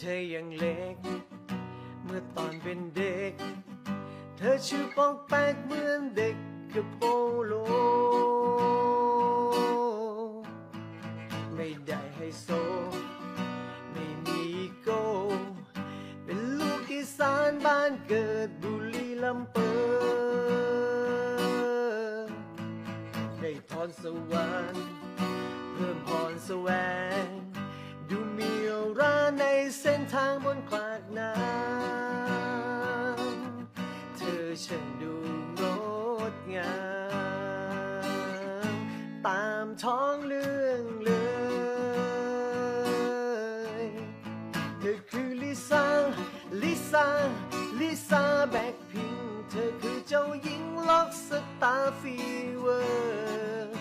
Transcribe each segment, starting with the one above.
เธอยังเล็ก เมื่อตอนเป็นเด็ก เธอชื่อปองแปกเหมือนเด็กกับโปโล ไม่ได้ให้โซ ไม่มีโก เป็นลูกอีสานบ้านเกิดบุรีลำเปอได้พรสวรรค์เพิ่มพรแสวงดูมี ในเส้นทางบนขวากน้ำเธอช่างดูงดงาม ตามท้องเรื่องเลยเธอคือลิซ่า ลิซ่า ลิซ่าแบ็คพิงเธอคือเจ้าหญิงล็อกสตาร์ฟีเวอร์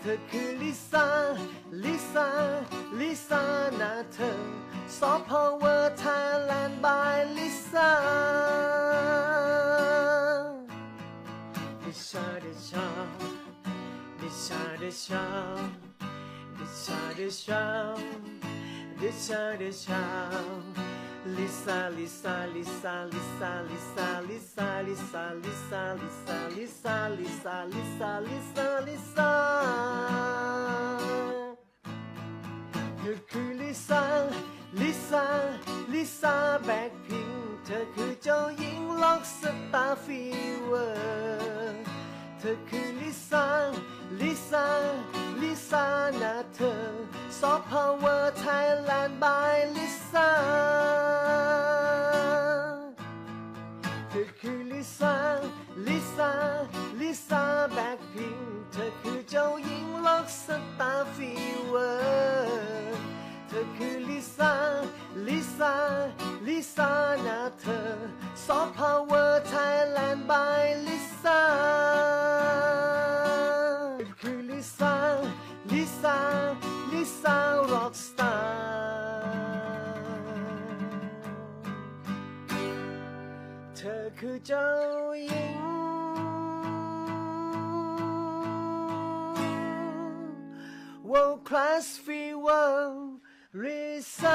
เธอคือลิซ่า ลิซ่า ลิซ่านะเธอ ซอฟต์พาวเวอร์ไทยแลนด์บายลิซ่าดิชาดิชาดิชาดิชาดิชาดิชาดิชาดิชาลิซ่าลิซ่าลิซ่าลิซ่าลิซ่ เวอร์เธอคือลิซ่า ลิซ่า ลิซ่านะเธอ ซอฟต์พาวเวอร์ไทยแลนด์บายลิซ่า เธอคือลิซ่า ลิซ่า ลิซ่าแบ็คพิงเธอคือเจ้าหญิงล็อกสตาร์ฟีเวอร์เธอคือลิซ่า ลิซ่า ลิซ่านะเธอ ซอฟต์ Gullisang, lisang, lisang rockstar. Takujoing. World class free, world, lisang.